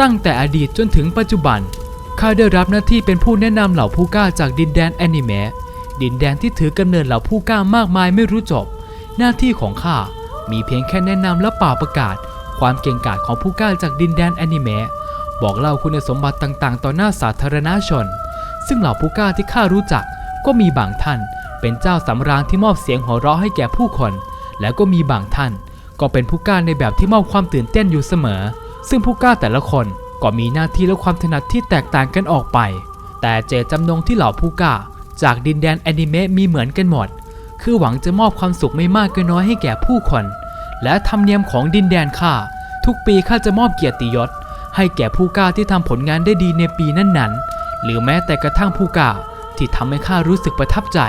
ตั้งแต่อดีตจนถึงปัจจุบัน ข้าได้รับหน้าที่เป็นผู้แนะนำเหล่าผู้กล้าจากดินแดนแอนิเมะ ดินแดนที่ถือกำเนิดเหล่าผู้กล้ามากมายไม่รู้จบ หน้าที่ของข้ามีเพียงแค่แนะนำและป่าประกาศ ความเก่งกาจของผู้กล้าจากดินแดนแอนิเมะ บอกเล่าคุณสมบัติต่างๆ ต่อหน้าสาธารณชน ซึ่งเหล่าผู้กล้าที่ข้ารู้จัก ก็มีบางท่าน เป็นเจ้าสำราญที่มอบเสียงหัวเราะให้แก่ผู้คน และก็มีบางท่าน ก็เป็นผู้กล้าในแบบที่มอบความตื่นเต้นอยู่เสมอ ซึ่งผู้กล้าแต่ละคนก็มีหน้าที่และความถนัดที่แตกต่างกันออกไป แต่เจตจำนงที่เหล่าผู้กล้า จากดินแดนแอนิเมะมีเหมือนกันหมด คือหวังจะมอบความสุขไม่มากก็น้อยให้แก่ผู้คน และธรรมเนียมของดินแดนข้าทุกปีข้าจะมอบเกียรติยศ ให้แก่ผู้กล้าที่ทำผลงานได้ดีในปีนั้นๆ หรือแม้แต่กระทั่งผู้กล้าที่ทำให้ข้ารู้สึกประทับใจ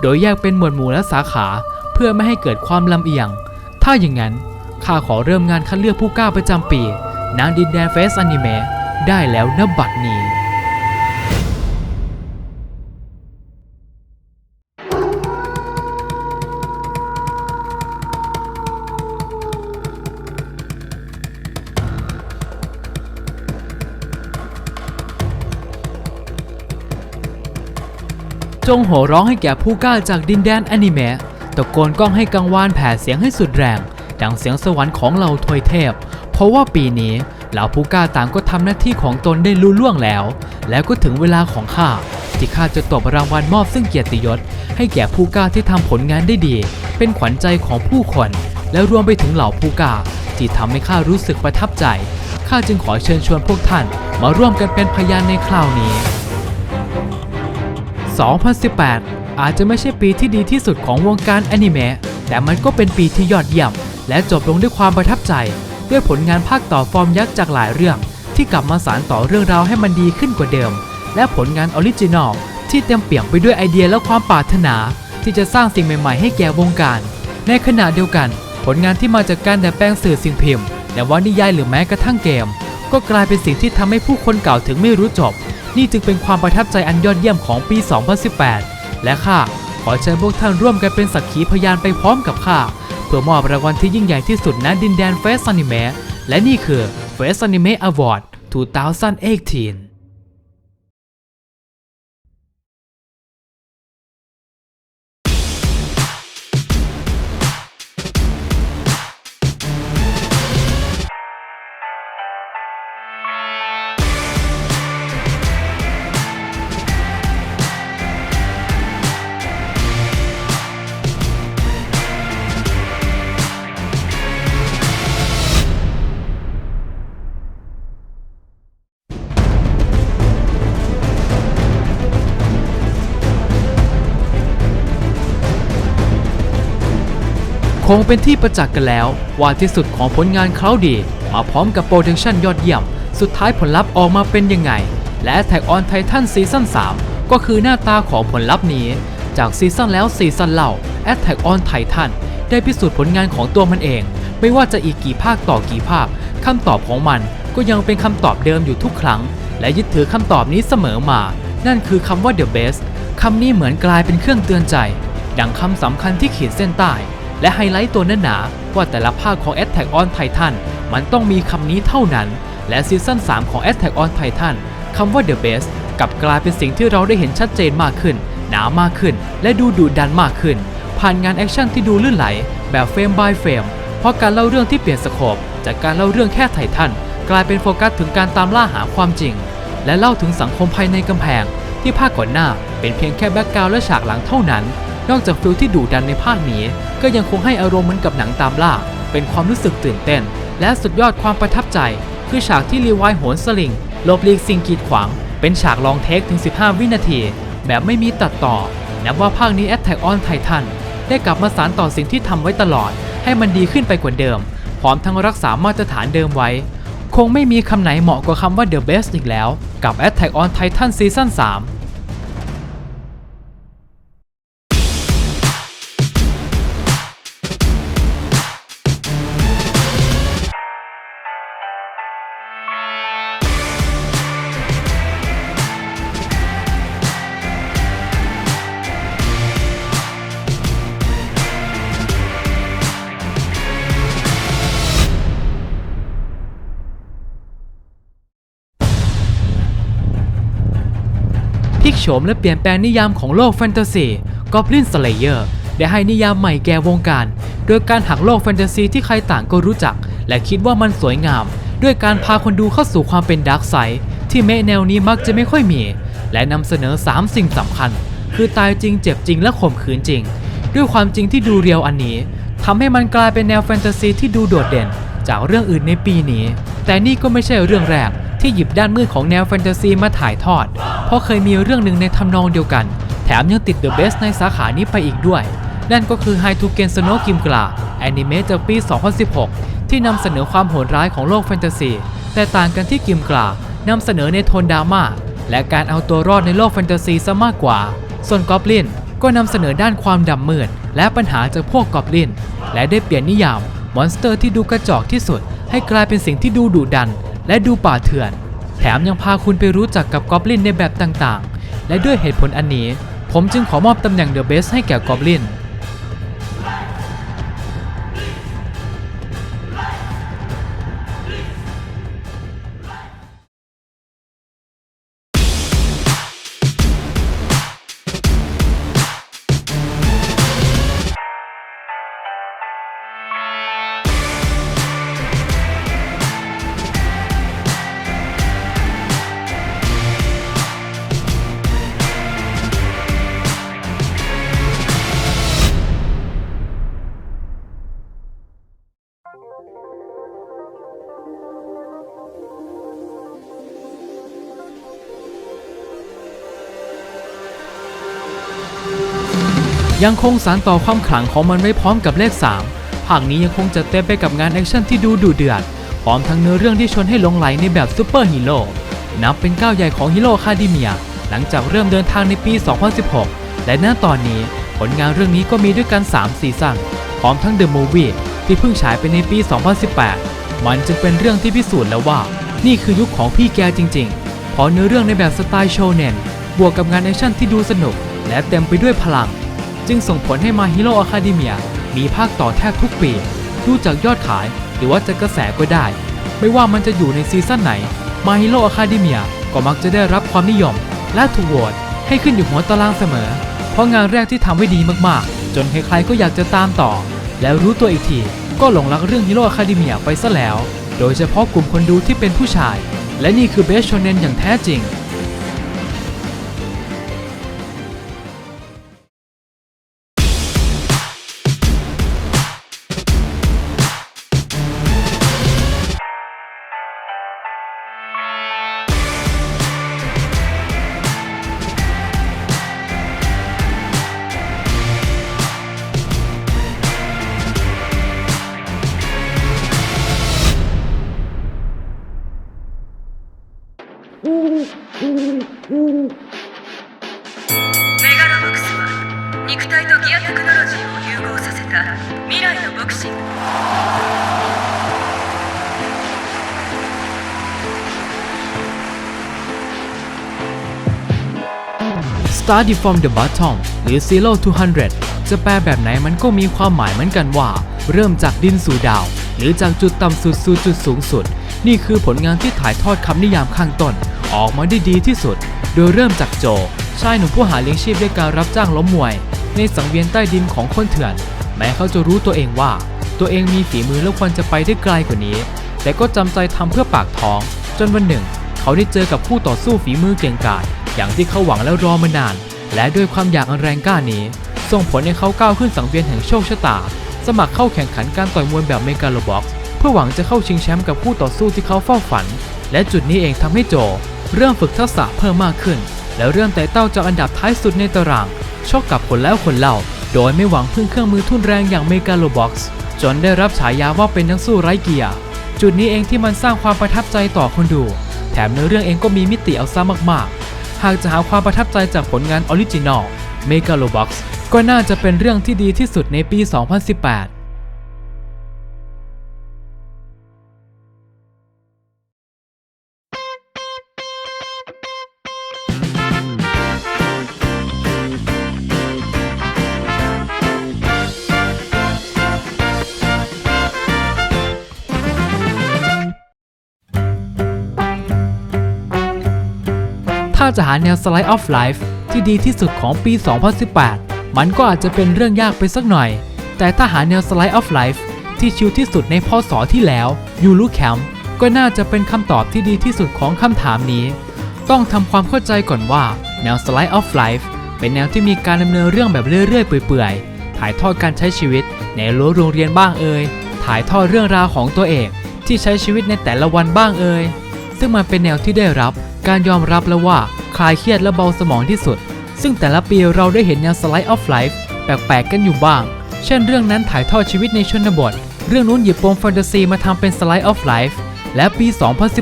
โดยแยกเป็นหมวดหมู่และสาขา เพื่อไม่ให้เกิดความลำเอียง ถ้าอย่างนั้น ข้าขอเริ่มงานคัดเลือกผู้กล้าประจำปีนางดินแดนเฟสอนิเมะได้แล้วณบัดนี้ จงโห่ร้องให้แก่ผู้กล้าจากดินแดนแอนิเมะตะโกนก้องให้กังวานแผ่เสียงให้สุดแรง ดังเสียงสวรรค์ของเหล่าทวยเทพ เพราะว่าปีนี้เหล่าผู้กล้าต่างก็ทำหน้าที่ของตนได้ลุล่วงแล้ว แล้วก็ถึงเวลาของข้าที่ข้าจะตบรางวัลมอบซึ่งเกียรติยศ ให้แก่ผู้กล้าที่ทำผลงานได้ดี เป็นขวัญใจของผู้คน และรวมไปถึงเหล่าผู้กล้าที่ทำให้ข้ารู้สึกประทับใจข้าจึงขอเชิญชวนพวกท่านมาร่วมกันเป็นพยานในคราวนี้ 2018 อาจจะไม่ใช่ปีที่ดีที่สุดของวงการแอนิเมะแต่มันก็เป็นปีที่ยอดเยี่ยม และจบลงด้วยความประทับใจ ด้วยผลงานภาคต่อฟอร์มยักษ์จากหลายเรื่อง ที่กลับมาสานต่อเรื่องราวให้มันดีขึ้นกว่าเดิม และผลงานออริจินอลที่เต็มเปี่ยมไปด้วยไอเดียและความปรารถนา ที่จะสร้างสิ่งใหม่ ๆ ให้แก่วงการ ในขณะเดียวกัน ผลงานที่มาจากการดัดแปลงสื่อสิ่งพิมพ์และวรรณนิยายหรือแม้กระทั่งเกม ก็กลายเป็นสิ่งที่ทำให้ผู้คนกล่าวถึงไม่รู้จบ นี่จึงเป็นความประทับใจอันยอดเยี่ยมของปี 2018 และข้าขอเชิญพวกท่านร่วมกันเป็นสักขีพยานไปพร้อมกับข้า เพื่อมอบรางวัลที่ยิ่งใหญ่ที่สุดณดินแดนเฟสซอนิเมะและนี่คือ f a c e Anime Award 2018 คงเป็นที่ประจักษ์กันแล้ว ว่าที่สุดของผลงานเขาดีมาพร้อมกับโปรดักชันยอดเยี่ยม สุดท้ายผลลัพธ์ออกมาเป็นยังไง และ Attack on Titan ซีซั่น3 ก็คือหน้าตาของผลลัพธ์นี้ จากซีซั่นแล้วซีซั่นเล่า Attack on Titan ได้พิสูจน์ผลงานของตัวมันเอง ไม่ว่าจะอีกกี่ภาคต่อกี่ภาคคำตอบของมันก็ยังเป็นคำตอบเดิมอยู่ทุกครั้ง และยึดถือคำตอบนี้เสมอมา นั่นคือคำว่า the best คำนี้เหมือนกลายเป็นเครื่องเตือนใจ ดังคำสำคัญที่ขีดเส้นใต้ และไฮไลท์ตัวเนื้อหนาว่าแต่ละภาคของ Attack on Titan มันต้องมีคำนี้เท่านั้น และซีซั่น3ของ Attack on Titan คำว่า The Best กลับกลายเป็นสิ่งที่เราได้เห็นชัดเจนมากขึ้น หนามากขึ้น และดูดุดันมากขึ้น ผ่านงานแอคชั่นที่ดูลื่นไหล แบบเฟรม by เฟรมเพราะการเล่าเรื่องที่เปลี่ยนสโคปจากการเล่าเรื่องแค่ไททันกลายเป็นโฟกัสถึงการตามล่าหาความจริง และเล่าถึงสังคมภายในกำแพง ที่ภาคก่อนหน้าเป็นเพียงแค่แบ็กกราวด์และฉากหลังเท่านั้น นอกจากฟิลที่ดุดันในภาคนี้ ก็ยังคงให้อารมณ์เหมือนกับหนังตามล่า เป็นความรู้สึกตื่นเต้น และสุดยอดความประทับใจ คือฉากที่รีวายโหนสลิงหลบลีกสิ่งกีดขวาง เป็นฉากลองเทคถึง 15 วินาที แบบไม่มีตัดต่อนับว่าภาคนี้ Attack on Titan ได้กลับมาสานต่อสิ่งที่ทำไว้ตลอด ให้มันดีขึ้นไปกว่าเดิม พร้อมทั้งรักษามาตรฐานเดิมไว้ คงไม่มีคำไหนเหมาะกว่าคำว่า The Best อีกแล้ว กับ Attack on Titan ซีซั่น3 โฉมและเปลี่ยนแปลงนิยามของโลกแฟนตาซี Goblin Slayer ได้ให้นิยามใหม่แก่วงการ โดยการหักโลกแฟนตาซีที่ใครต่างก็รู้จัก และคิดว่ามันสวยงาม ด้วยการพาคนดูเข้าสู่ความเป็นดาร์กไซด์ที่เมแนวนี้มักจะไม่ค่อยมี และนำเสนอ 3 สิ่งสำคัญ คือตายจริงเจ็บจริงและข่มขืนจริง ด้วยความจริงที่ดูเรียวอันนี้ทำให้มันกลายเป็นแนวแฟนตาซีที่ดูโดดเด่น จากเรื่องอื่นในปีนี้ แต่นี่ก็ไม่ใช่เรื่องแรก ที่หยิบด้านมืดของแนวแฟนตาซีมาถ่ายทอด เพราะเคยมีเรื่องหนึ่งในทำนองเดียวกัน แถมยังติดเดอะเบสในสาขานี้ไปอีกด้วย นั่นก็คือ High to Gen Snow Kim g l a แอนิเมะจากปี 2016 ที่นำเสนอความโหดร้ายของโลกแฟนตาซี แต่ต่างกันที่กิมกลานำเสนอในโทนดราม่าและการเอาตัวรอดในโลกแฟนตาซีซะมากกว่า ส่วนกอบลินก็นำเสนอด้านความดำมืดและปัญหาจากพวกกอบลิน และได้เปลี่ยนนิยามมอนสเตอร์ที่ดูกระจอกที่สุด ให้กลายเป็นสิ่งที่ดูดุดัน และดูป่าเถื่อน แถมยังพาคุณไปรู้จักกับกอบลินในแบบต่างๆ และด้วยเหตุผลอันนี้ ผมจึงขอมอบตำแหน่งเดอะเบสให้แก่กอบลิน ยังคงสานต่อความขลังของมันไว้พร้อมกับเลข 3 ภาคนี้ยังคงจะเต็มไปกับงานแอคชั่นที่ดูดุเดือด พร้อมทั้งเนื้อเรื่องที่ชวนให้หลงไหลในแบบซูเปอร์ฮีโร่นับเป็นก้าวใหญ่ของฮีโร่คาเดเมีย หลังจากเริ่มเดินทางในปี 2016 และณตอนนี้ผลงานเรื่องนี้ก็มีด้วยกัน 3 ซีซั่นพร้อมทั้ง The Movie ที่เพิ่งฉายไปในปี 2018 มันจึงเป็นเรื่องที่พิสูจน์แล้วว่า นี่คือยุคของพี่แกจริงๆ เพราะเนื้อเรื่องในแบบสไตล์โชเนนบวกกับงานแอคชั่นที่ดูสนุก และเต็มไปด้วยพลัง จึงส่งผลให้ My Hero Academia มีภาคต่อแทบทุกปี ดูจากยอดขายหรือว่าจะกระแสก็ได้ ไม่ว่ามันจะอยู่ในซีซั่นไหน My Hero Academia ก็มักจะได้รับความนิยม และถูกโหวตให้ขึ้นอยู่หัวตารางเสมอ เพราะงานแรกที่ทำไว้ดีมากๆ จนใครๆก็อยากจะตามต่อ แล้วรู้ตัวอีกที ก็หลงรักเรื่อง Hero Academia ไปซะแล้ว โดยเฉพาะกลุ่มคนดูที่เป็นผู้ชาย และนี่คือเบสโชเนนอย่างแท้จริง メガロボクスは肉体とギアテクノロジーを融合させた未来のボクシング Start from the bottom หรือ Zero to 100 จะแปลแบบไหนมันก็มีความหมายเหมือนกันว่า เริ่มจากดินสู่ดาว หรือจากจุดต่ำสุดสู่จุดสูงสุด นี่คือผลงานที่ถ่ายทอดคำนิยามข้างต้น ออกมาได้ดีที่สุด โดยเริ่มจากโจ ชายหนุ่มผู้หาเลี้ยงชีพด้วยการรับจ้างล้มมวย ในสังเวียนใต้ดินของคนเถื่อน แม้เขาจะรู้ตัวเองว่า ตัวเองมีฝีมือและควรจะไปได้ไกลกว่านี้ แต่ก็จำใจทำเพื่อปากท้อง จนวันหนึ่ง เขาได้เจอกับผู้ต่อสู้ฝีมือเก่งกาจอย่างที่เขาหวังและรอมานาน และด้วยความอยากอันแรงกล้านี้ ส่งผลให้เขาก้าวขึ้นสังเวียนแห่งโชคชะตา สมัครเข้าแข่งขันการต่อยมวยแบบเมกาโลบ็อกซ์เพื่อหวังจะเข้าชิงแชมป์กับคู่ต่อสู้ที่เขาเฝ้าฝัน และจุดนี้เองทำให้โจ เริ่มฝึกทักษะเพิ่มมากขึ้น แล้วเริ่มไต่เต้าจากอันดับท้ายสุดในตารางชกกับคนแล้วคนเล่า โดยไม่หวังพึ่งเครื่องมือทุ่นแรงอย่างเมกาโลบ็อกซ์จนได้รับฉายาว่าเป็นนักสู้ไร้เกียร์จุดนี้เองที่มันสร้างความประทับใจต่อคนดู แถมเนื้อเรื่องเองก็มีมิติเอาซะมากๆ หากจะหาความประทับใจจากผลงานออริจินอล Megalobox ก็น่าจะเป็นเรื่องที่ดีที่สุดในปี 2018าจะหาแนว Slice of Life ที่ดีที่สุดของปี 2018 มันก็อาจจะเป็นเรื่องยากไปสักหน่อย แต่ถ้าหาแนว Slice of Life ที่ชิลที่สุดในพศที่แล้วยูรูแคมป์ก็น่าจะเป็นคำตอบที่ดีที่สุดของคำถามนี้ ต้องทำความเข้าใจก่อนว่า แนว Slice of Life เป็นแนวที่มีการดำเนินเรื่องแบบเรื่อยๆ เปื่อยๆ ถ่ายทอดการใช้ชีวิตในรั้วโรงเรียนบ้างเอ่ยถ่ายทอดเรื่องราวของตัวเอกที่ใช้ชีวิตในแต่ละวันบ้างเอ่ย ซึ่งมันเป็นแนวที่ได้รับการยอมรับแล้วว่าคลายเครียดและเบาสมองที่สุด ซึ่งแต่ละปีเราได้เห็นแนว Slice of Life แปลกๆกันอยู่บ้าง เช่นเรื่องนั้นถ่ายทอดชีวิตในชนบท เรื่องนู้นหยิบปมแฟนตาซีมาทำเป็น Slice of Life และปี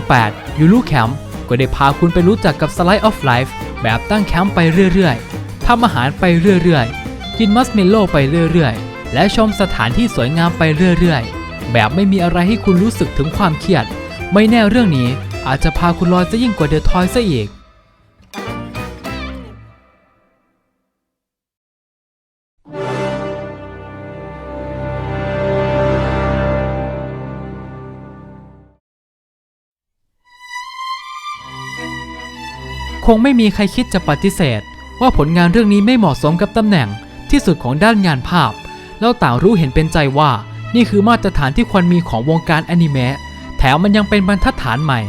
2018 ยูรูแคมป์ก็ได้พาคุณไปรู้จักกับ Slice of Life แบบตั้งแคมป์ไปเรื่อยๆทำอาหารไปเรื่อยๆ กินมัสเมลโล่ไปเรื่อยๆ และชมสถานที่สวยงามไปเรื่อยๆ แบบไม่มีอะไรให้คุณรู้สึกถึงความเครียด ไม่แน่เรื่องนี้ อาจจะพาคุณลอยซะยิ่งกว่าเดอะทอยซะอีก คงไม่มีใครคิดจะปฏิเสธ ว่าผลงานเรื่องนี้ไม่เหมาะสมกับตำแหน่งที่สุดของด้านงานภาพ แล้วต่างรู้เห็นเป็นใจว่านี่คือมาตรฐานที่ควรมีของวงการแอนิเมะแถมมันยังเป็นบรรทัดฐานใหม่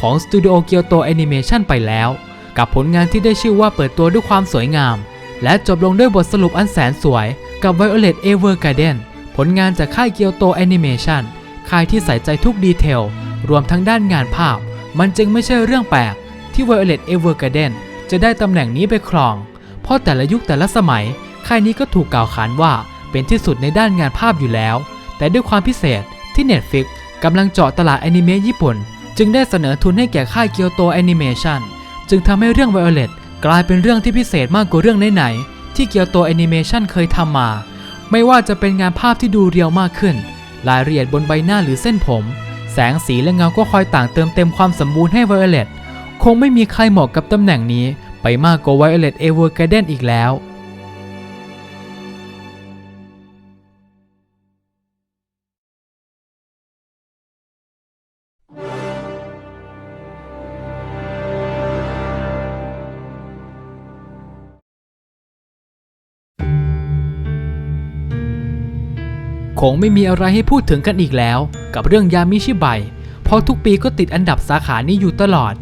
ของสตูดิโอเกียวโตแอนิเมชันไปแล้ว กับผลงานที่ได้ชื่อว่าเปิดตัวด้วยความสวยงาม และจบลงด้วยบทสรุปอันแสนสวยกับ Violet Evergarden ผลงานจากค่ายเกียวโตแอนิเมชันค่ายที่ใส่ใจทุกดีเทล รวมทั้งด้านงานภาพ มันจึงไม่ใช่เรื่องแปลก ที่ Violet Evergarden จะได้ตำแหน่งนี้ไปครอง เพราะแต่ละยุคแต่ละสมัย ค่ายนี้ก็ถูกกล่าวขานว่าเป็นที่สุดในด้านงานภาพอยู่แล้ว แต่ด้วยความพิเศษที่ Netflix กำลังเจาะตลาดแอนิเมะญี่ปุ่น จึงได้เสนอทุนให้แก่ค่ายเกียวโตแอนิเมชันจึงทำให้เรื่อง Violet กลายเป็นเรื่องที่พิเศษมากกว่าเรื่องไหนๆที่เกียวโตแอนิเมชันเคยทำมา ไม่ว่าจะเป็นงานภาพที่ดูเรียวมากขึ้น รายละเอียดบนใบหน้าหรือเส้นผม แสงสีและเงาก็คอยต่างเติมเต็มความสมบูรณ์ให้ Violet คงไม่มีใครเหมาะกับตำแหน่งนี้ไปมากกว่า Violet Evergarden อีกแล้ว คงไม่มีอะไรให้พูดถึงกันอีกแล้ว กับเรื่องยามิชิไบเพราะทุกปีก็ติดอันดับสาขานี้อยู่ตลอด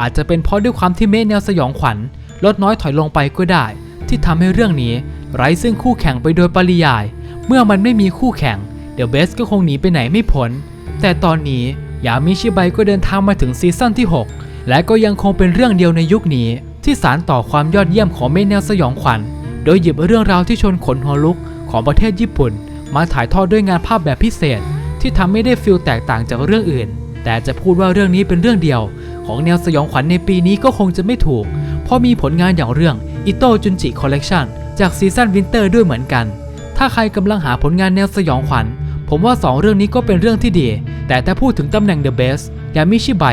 อาจจะเป็นเพราะด้วยความที่เมฆแนวสยองขวัญลดน้อยถอยลงไปก็ได้ ที่ทำให้เรื่องนี้ ไร้ซึ่งคู่แข่งไปโดยปริยาย เมื่อมันไม่มีคู่แข่งเดอะเบสก็คงหนีไปไหนไม่พ้นแต่ตอนนี้ยามิชิไบก็เดินทางมาถึงซีซั่นที่ 6 และก็ยังคงเป็นเรื่องเดียวในยุคนี้ ที่สารต่อความยอดเยี่ยมของเมฆแนวสยองขวัญ โดยหยิบเรื่องราวที่ชนขนหัวลุกของประเทศญี่ปุ่น มาถ่ายทอดด้วยงานภาพแบบพิเศษ ที่ทำให้ได้ฟิลแตกต่างจากเรื่องอื่น แต่จะพูดว่าเรื่องนี้เป็นเรื่องเดียว ของแนวสยองขวัญในปีนี้ก็คงจะไม่ถูก เพราะมีผลงานอย่างเรื่องอิโตจุนจิคอลเลกชันจากซีซั่นวินเตอร์ด้วยเหมือนกัน ถ้าใครกำลังหาผลงานแนวสยองขวัญ ผมว่า 2 เรื่องนี้ก็เป็นเรื่องที่ดี แต่ถ้าพูดถึงตำแหน่ง The Best ยามิชิไบ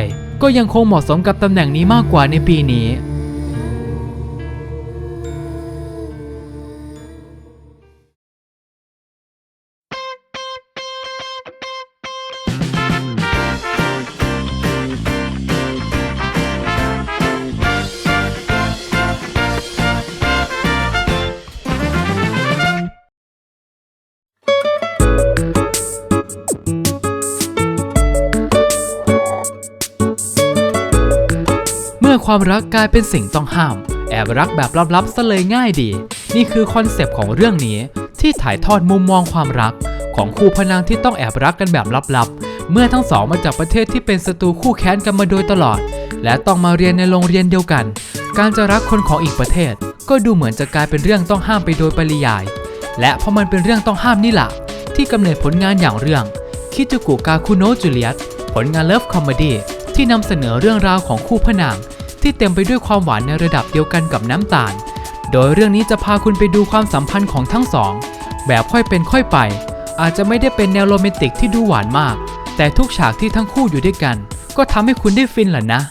ก็ยังคงเหมาะสมกับตำแหน่งนี้มากกว่าในปีนี้ ความรักกลายเป็นสิ่งต้องห้าม แอบรักแบบลับๆซะเลยง่ายดี นี่คือคอนเซปต์ของเรื่องนี้ ที่ถ่ายทอดมุมมองความรัก ของคู่พนางที่ต้องแอบรักกันแบบลับๆ เมื่อทั้งสองมาจากประเทศที่เป็นศัตรูคู่แค้นกันมาโดยตลอด และต้องมาเรียนในโรงเรียนเดียวกัน การจะรักคนของอีกประเทศ ก็ดูเหมือนจะกลายเป็นเรื่องต้องห้ามไปโดยปริยาย และเพราะมันเป็นเรื่องต้องห้ามนี่แหละที่กำเนิดผลงานอย่างเรื่องคิจูกุกาคุโนจูเลียตผลงานเลิฟคอมเมดี้ที่นำเสนอเรื่องราวของคู่พนาง ที่เต็มไปด้วยความหวานในระดับเดียวกันกับน้ำตาล โดยเรื่องนี้จะพาคุณไปดูความสัมพันธ์ของทั้งสอง แบบค่อยเป็นค่อยไป อาจจะไม่ได้เป็นแนวโรแมนติกที่ดูหวานมาก แต่ทุกฉากที่ทั้งคู่อยู่ด้วยกัน ก็ทำให้คุณได้ฟินแหละนะ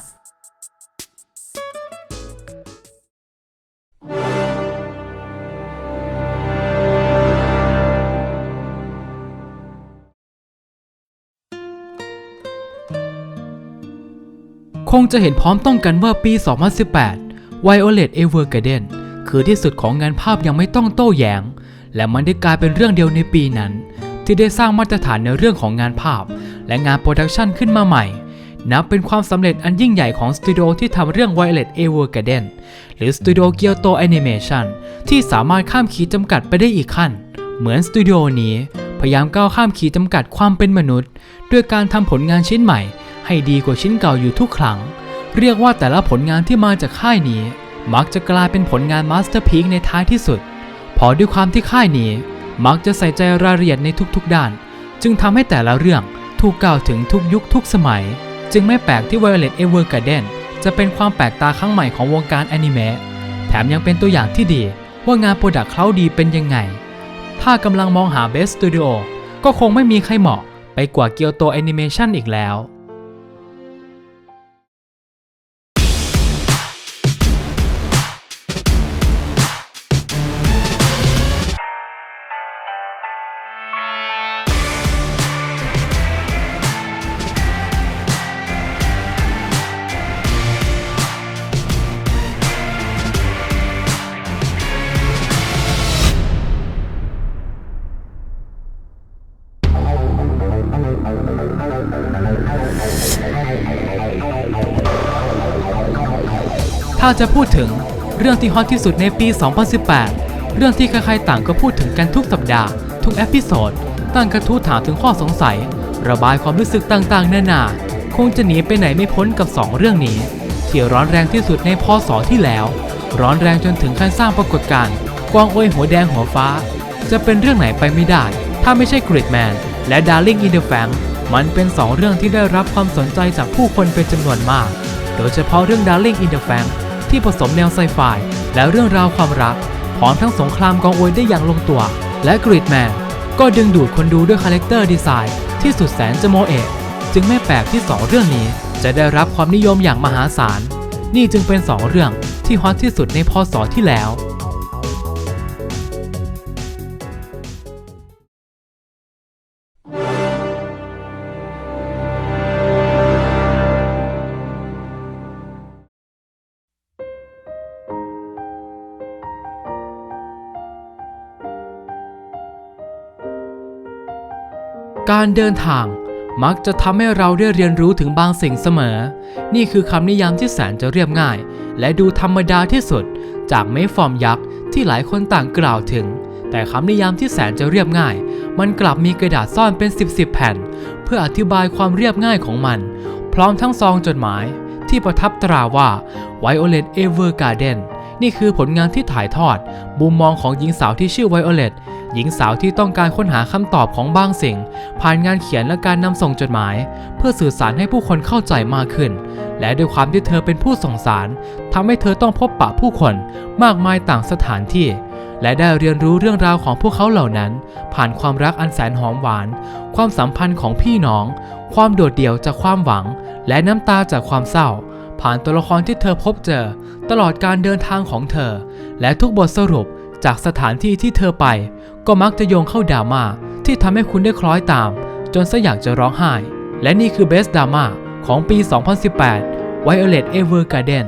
งจะเห็นพร้อมต้องกันว่าปี 2018 Violet Evergarden คือที่สุดของงานภาพยังไม่ต้องโต้แย้ง และมันได้กลายเป็นเรื่องเดียวในปีนั้น ที่ได้สร้างมาตรฐานในเรื่องของงานภาพ และงานโปรดักชันขึ้นมาใหม่ นับเป็นความสำเร็จอันยิ่งใหญ่ของสตูดิโอที่ทำเรื่อง Violet Evergarden หรือสตูดิโอเกียวโตแอนิเมชันที่สามารถข้ามขีดจำกัดไปได้อีกขั้น เหมือนสตูดิโอนี้พยายามก้าวข้ามขีดจำกัดความเป็นมนุษย์ ด้วยการทำผลงานชิ้นใหม่ ให้ดีกว่าชิ้นเก่าอยู่ทุกครั้ง เรียกว่าแต่ละผลงานที่มาจากค่ายนี้ มักจะกลายเป็นผลงานมาสเตอร์พี e ในท้ายที่สุด พอด้วยความที่ค่ายนี้ มักจะใส่ใจรายละเอียดในทุกๆด้าน จึงทำให้แต่ละเรื่องถูกกล่าวถึงทุกยุคทุกสมัย จึงไม่แปลกที่ Violet Evergarden จะเป็นความแปลกตาครั้งใหม่ของวงการแอนิเมะแถมยังเป็นตัวอย่างที่ดีว่างานโปรดักต์เขาดีเป็นยังไง ถ้ากำลังมองหา Best Studio ก็คงไม่มีใครเหมาะไปกว่าเกียวโตแอนิเมชันอีกแล้ว ถ้าจะพูดถึงเรื่องที่ฮอตที่สุดในปี 2018 เรื่องที่ใครๆต่างก็พูดถึงกันทุกสัปดาห์ ทุกเอพิโซด ตั้งกระทู้ถามถึงข้อสงสัย ระบายความรู้สึกต่างๆ นานา คงจะหนีไปไหนไม่พ้นกับ 2 เรื่องนี้ ที่ร้อนแรงที่สุดในพศที่แล้ว ร้อนแรงจนถึงขั้นสร้างปรากฏการณ์กวางโอยหัวแดงหัวฟ้า จะเป็นเรื่องไหนไปไม่ได้ ถ้าไม่ใช่ Gridman และ Darling in the Franxx มันเป็น2เรื่องที่ได้รับความสนใจจากผู้คนเป็นจำนวนมาก โดยเฉพาะเรื่อง Darling in the Franxx ที่ผสมแนวไซไฟและเรื่องราวความรัก พร้อมทั้งสงครามกองอวยได้อย่างลงตัว และกริดแมนก็ดึงดูดคนดูด้วยคาแรคเตอร์ดีไซน์ที่สุดแสนจะโมเอะจึงไม่แปลกที่ 2 เรื่องนี้จะได้รับความนิยมอย่างมหาศาล นี่จึงเป็น 2 เรื่องที่ฮอตที่สุดในพศที่แล้ว การเดินทางมักจะทำให้เราได้เรียนรู้ถึงบางสิ่งเสมอ นี่คือคำนิยามที่แสนจะเรียบง่าย และดูธรรมดาที่สุด จากเมฟอร์มยักษ์ที่หลายคนต่างกล่าวถึง แต่คำนิยามที่แสนจะเรียบง่าย มันกลับมีกระดาษซ่อนเป็น 10บสแผ่น เพื่ออธิบายความเรียบง่ายของมัน พร้อมทั้งซองจดหมาย ที่ประทับตราว่า Violet Evergarden นี่คือผลงานที่ถ่ายทอดมุมมองของหญิงสาวที่ชื่อไวโอเลต หญิงสาวที่ต้องการค้นหาคำตอบของบางสิ่ง ผ่านงานเขียนและการนำส่งจดหมาย เพื่อสื่อสารให้ผู้คนเข้าใจมากขึ้น และด้วยความที่เธอเป็นผู้ส่งสารทำให้เธอต้องพบปะผู้คนมากมายต่างสถานที่ และได้เรียนรู้เรื่องราวของพวกเขาเหล่านั้น ผ่านความรักอันแสนหอมหวาน ความสัมพันธ์ของพี่น้อง ความโดดเดี่ยวจากความหวัง และน้ำตาจากความเศร้า ผ่านตัวละครที่เธอพบเจอ ตลอดการเดินทางของเธอ และทุกบทสรุป จากสถานที่ที่เธอไป ก็มักจะโยงเข้าดราม่าที่ทำให้คุณได้คล้อยตาม จนซะอยากจะร้องไห้ และนี่คือ Best Drama ของปี 2018 Violet Evergarden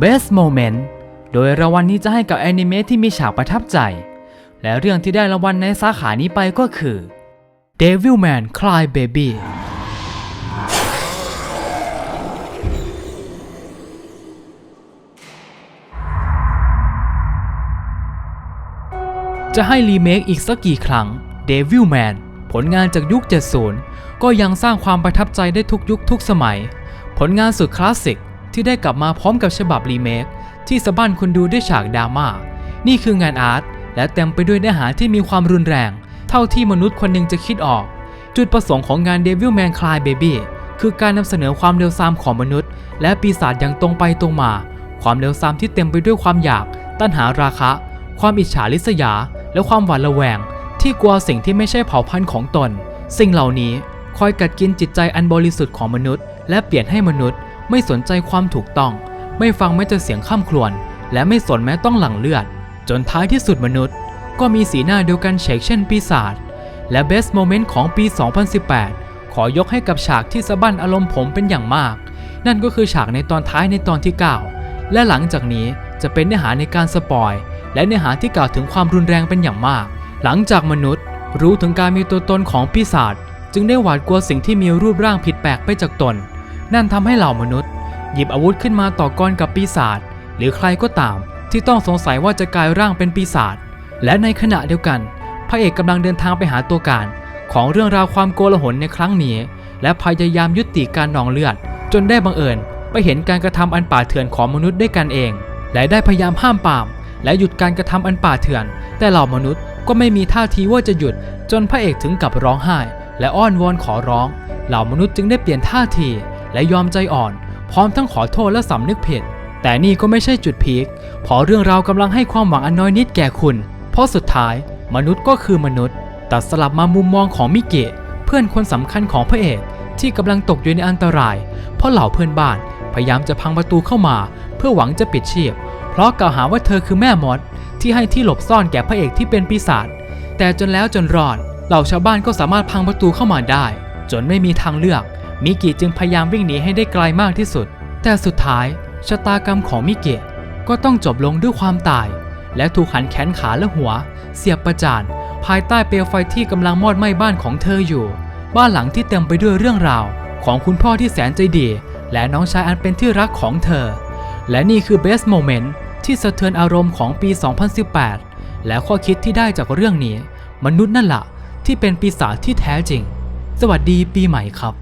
'Best Moment โโดยรางวัลนนี้จะให้กับแอนิเมะที่มีฉากประทับใจ และเรื่องที่ได้รางวัลในสาขานี้ไปก็คือ Devilman Cry Baby จะให้รีเมคอีกสักกี่ครั้ง Devilman ผลงานจากยุค 70 ก็ยังสร้างความประทับใจได้ทุกยุคทุกสมัย ผลงานสุดคลาสสิกที่ได้กลับมาพร้อมกับฉบับรีเมค ที่สะบั้นคนดูด้วยฉากดราม่า นี่คืองานอาร์ตและเต็มไปด้วยเนื้อหาที่มีความรุนแรง เท่าที่มนุษย์คนหนึ่งจะคิดออก จุดประสงค์ของงาน Devilman Cry Baby คือการนำเสนอความเร็วซามของมนุษย์ และปีศาจอย่างตรงไปตรงมา ความเร็วซามที่เต็มไปด้วยความอยาก ตัณหาราคะ ความอิจฉาริษยา และความหวาดระแวง ที่กลัวสิ่งที่ไม่ใช่เผ่าพันธุ์ของตน สิ่งเหล่านี้คอยกัดกินจิตใจอันบริสุทธิ์ของมนุษย์ และเปลี่ยนให้มนุษย์ไม่สนใจความถูกต้อง ไม่ฟังแม้แต่เสียงข้ามครวญและไม่สนแม้ต้องหลั่งเลือด จนท้ายที่สุดมนุษย์ ก็มีสีหน้าเดียวกันเฉกเช่นปีศาจและเบสโมเมนต์ของปี 2018 ขอยกให้กับฉากที่สะบั้นอารมณ์ผมเป็นอย่างมาก นั่นก็คือฉากในตอนท้ายในตอนที่ 9 และหลังจากนี้จะเป็นเนื้อหาในการสปอย และเนื้อหาที่กล่าวถึงความรุนแรงเป็นอย่างมาก หลังจากมนุษย์ รู้ถึงการมีตัวตนของปีศาจจึงได้หวาดกลัวสิ่งที่มีรูปร่างผิดแปลกไปจากตน นั่นทำให้เหล่ามนุษย์ หยิบอาวุธขึ้นมาต่อกรกับปีศาจหรือใครก็ตาม ที่ต้องสงสัยว่าจะกลายร่างเป็นปีศาจและในขณะเดียวกันพระเอกกำลังเดินทางไปหาตัวการ ของเรื่องราวความโกลาหลในครั้งนี้ และพยายามยุติการนองเลือด จนได้บังเอิญ ไปเห็นการกระทำอันป่าเถื่อนของมนุษย์ด้วยกันเอง และได้พยายามห้ามปาม และหยุดการกระทำอันป่าเถื่อน แต่เหล่ามนุษย์ก็ไม่มีท่าทีว่าจะหยุด จนพระเอกถึงกับร้องไห้ และอ้อนวอนขอร้อง เหล่ามนุษย์จึงได้เปลี่ยนท่าทีและยอมใจอ่อน พร้อมทั้งขอโทษและสำนึกผิด แต่นี่ก็ไม่ใช่จุดพีคเพราะเรื่องราวกำลังให้ความหวังอันน้อยนิดแก่คุณ เพราะสุดท้ายมนุษย์ก็คือมนุษย์ ตัดสลับมามุมมองของมิเกะเพื่อนคนสำคัญของพระเอกที่กำลังตกอยู่ในอันตราย เพราะเหล่าเพื่อนบ้านพยายามจะพังประตูเข้ามา เพื่อหวังจะปิดชีพ เพราะกล่าวหาว่าเธอคือแม่มดที่ให้ที่หลบซ่อนแก่พระเอกที่เป็นปีศาจแต่จนแล้วจนรอดเหล่าชาวบ้านก็สามารถพังประตูเข้ามาได้ จนไม่มีทางเลือก มิกิจึงพยายามวิ่งหนีให้ได้ไกลมากที่สุด แต่สุดท้ายชะตากรรมของมิกะก็ต้องจบลงด้วยความตาย และถูกหันแขนขาและหัว เสียบประจานภายใต้เปลวไฟที่กำลังมอดไหม้บ้านของเธออยู่ บ้านหลังที่เต็มไปด้วยเรื่องราว ของคุณพ่อที่แสนใจดี และน้องชายอันเป็นที่รักของเธอ และนี่คือ best moment ที่สะเทือนอารมณ์ของปี 2018 และข้อคิดที่ได้จากเรื่องนี้ มนุษย์นั่นแหละที่เป็นปีศาจที่แท้จริง สวัสดีปีใหม่ครับ